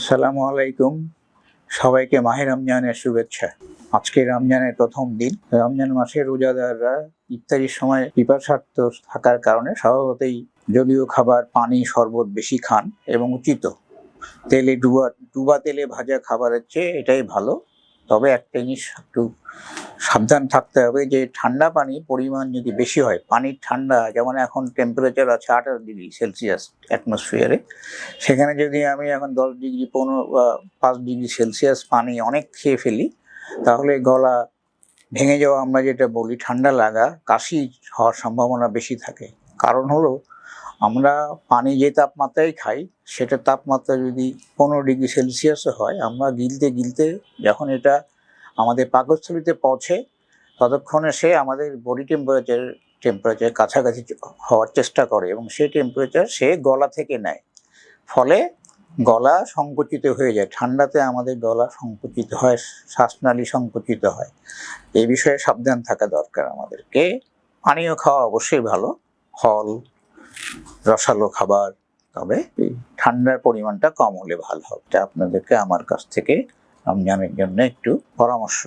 আসসালামু আলাইকুম। সবাইকে মাহে রমজানের শুভেচ্ছা। আজকে রমজানের প্রথম দিন। রমজান মাসে রোজাদাররা ইফতারির সময় পিপাসার্থ থাকার কারণে স্বভাবতেই জলীয় খাবার, পানি, শরবত বেশি খান এবং উচিত। তেলে ডুবা ডুবা তেলে ভাজা খাবারের চেয়ে এটাই ভালো। তবে একটা জিনিস একটু সাবধান থাকতে হবে যে ঠান্ডা পানি পরিমাণ যদি বেশি হয়, পানির ঠান্ডা যেমন এখন টেম্পারেচার আছে আঠারো ডিগ্রি সেলসিয়াস অ্যাটমসফিয়ারে সেখানে যদি আমি এখন দশ ডিগ্রি পনেরো, বা পাঁচ ডিগ্রি সেলসিয়াস পানি অনেক খেয়ে ফেলি, তাহলে গলা ভেঙে যাওয়া আমরা যেটা বলি ঠান্ডা লাগা কাশি হওয়ার সম্ভাবনা বেশি থাকে। কারণ হলো আমরা পানি যে তাপমাত্রায় খাই, সেটা তাপমাত্রা যদি পনেরো ডিগ্রি সেলসিয়াসও হয়, আমরা গিলতে গিলতে যখন এটা আমাদের পাকস্থলিতে পৌঁছে, ততক্ষণে সে আমাদের বডি টেম্পারেচার টেম্পারেচার কাছাকাছি হওয়ার চেষ্টা করে এবং সেই টেম্পারেচার সে গলা থেকে নেয়। ফলে গলা সংকুচিত হয়ে যায়। ঠান্ডাতে আমাদের গলা সংকুচিত হয়, শ্বাসনালী সংকুচিত হয়। এই বিষয়ে সাবধান থাকা দরকার আমাদেরকে। পানীয় খাওয়া অবশ্যই ভালো। ফল রসালো খাবার তবে ঠান্ডার পরিমাণটা কম হলে ভালো হবে। এটা আপনাদেরকে আমার কাছ থেকে রমজানের জন্য একটু পরামর্শ